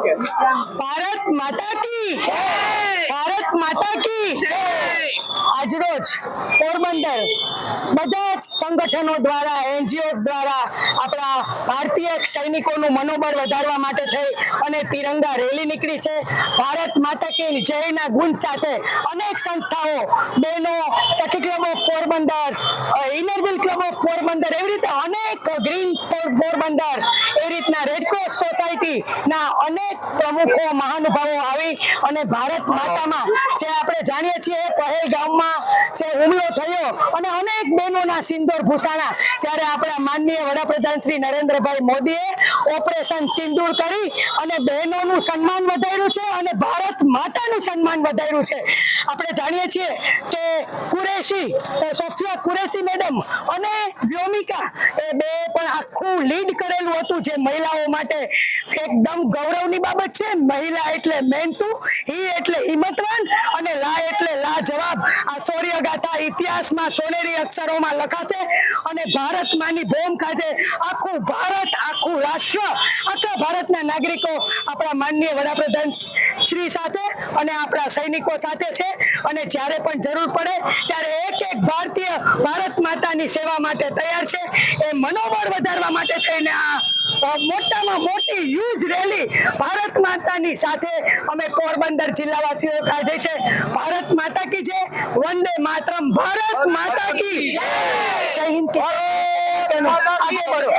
ભારત માતા કી. ભારત માતા કી. આજરોજ પોરબંદર બધા જ સંગઠનો દ્વારા એનજીઓ દ્વારા આપણા ભારતીય સૈનિકોનું મનોબળ વધારવા માટે થઈ અને તિરંગા રેલી નીકળી છે. ભારત માતા કી જયના ગુણ સાથે અનેક સંસ્થાઓ બેનો Sakhi club of Porbandar Inner Wheel club of Porbandar એવી રીતે અનેક ગ્રીન પોરબંદર એવી રીતના રેડ ના અનેક પ્રમુખો મહાનુભાવો આવી અને ભારત માતામાં જે આપણે જાણીએ છીએ પહેલગામમાં જે હુમલો થયો અને અનેક બહેનોના સિંદૂર ભૂસાણા. ત્યારે આપણા માનનીય વડાપ્રધાન શ્રી નરેન્દ્રભાઈ મોદીએ ઓપરેશન સિંદૂર કરી અને બહેનોનું સન્માન વધાર્યું છે અને ભારત માતાનું સન્માન વધાર્યું છે. આપણે જાણીએ છીએ કે કુરેશી સોફિયા કુરેશી મેડમ અને વ્યોમિકા એ બે પણ આખું લીડ કરેલું હતું જે મહિલાઓ માટે એકદમ ગૌરવની બાબત છે. મહિલા એટલે મહેનતુ હી એટલે હિંમતવાન અને લા એટલે લા જવાબ આ શૌર્ય ગાથા ઇતિહાસમાં સોનેરી અક્ષરોમાં લખાશે અને ભારત માની ભોમ આખું ભારત આખું આખા ભારતના નાગરિકો આપણા માનનીય વડાપ્રધાન શ્રી સાથે અને આપણા સૈનિકો સાથે છે. અને જ્યારે પણ જરૂર પડે ત્યારે એક એક ભારતીય ભારત માતાની સેવા માટે તૈયાર છે. એ મનોબળ વધારવા માટે થઈને આ મોટામાં મોટી યુજ રેલી ભારત માતાની સાથે અમે પોરબંદર જિલ્લાવાસીઓ કાઢે છે. ભારત માતા કી છે વંદે માતરમ. ભારત માતા કી જય. જય હિન્દ. કે- આગે બઢો